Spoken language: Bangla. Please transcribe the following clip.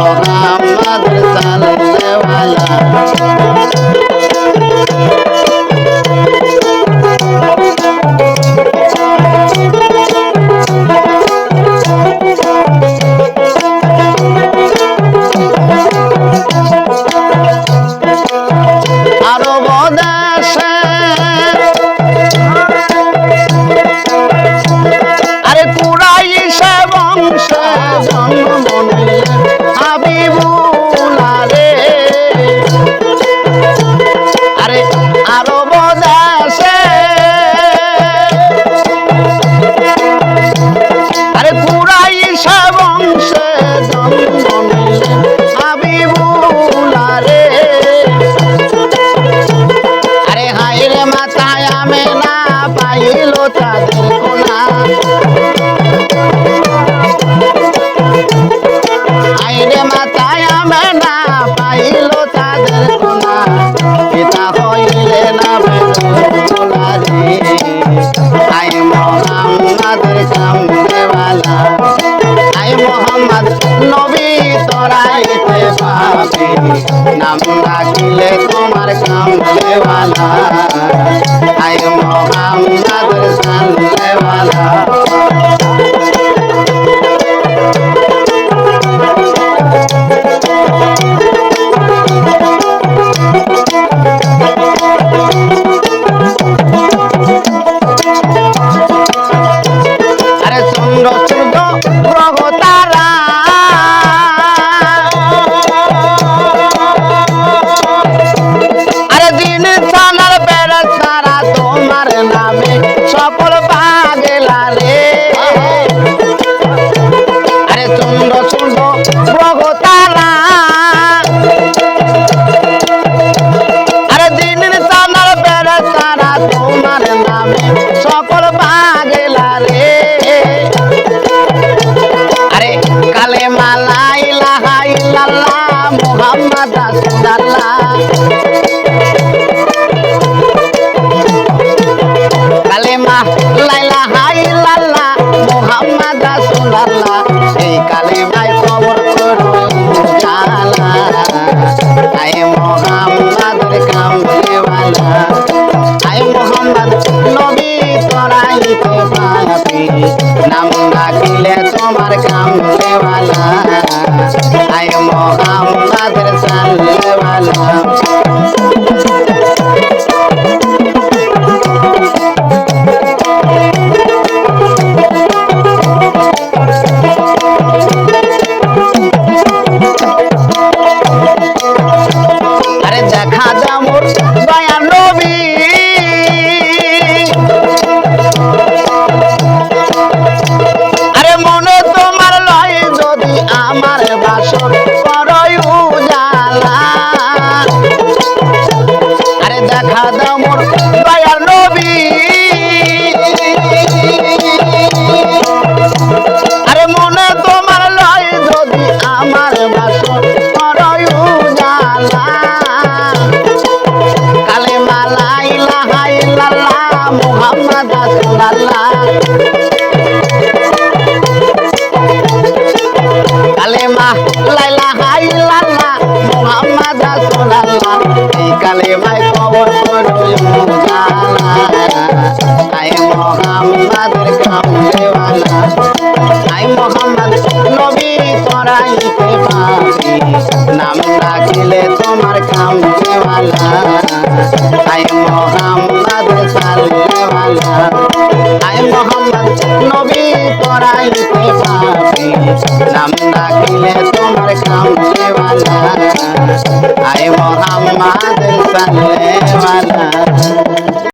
আমার চাল দেওয়ালা নাম ডাকলে তোমার কাম দেওয়ালা কালেমা লা ইলাহা ইল্লাল্লাহ মুহাম্মাদ রাসূলুল্লাহ। কালেমা লা ইলাহা ইল্লাল্লাহ মুহাম্মাদ রাসূলুল্লাহ। সেই কালেমা I've been inside. বলে, ভাই কবর করো আই মোহাম্মদের কামলেওয়ালা আই মোহাম্মদ নবী করাইতে পারি নাম রাখিলে তোমার কামলেওয়ালা আই মোহাম্মদ সালেওয়ালা আই মোহাম্মদ নবী করাইতে নাম ডাকিলে তোমার কামছে वाला আরে মোহাম্মদ সালেওয়ালা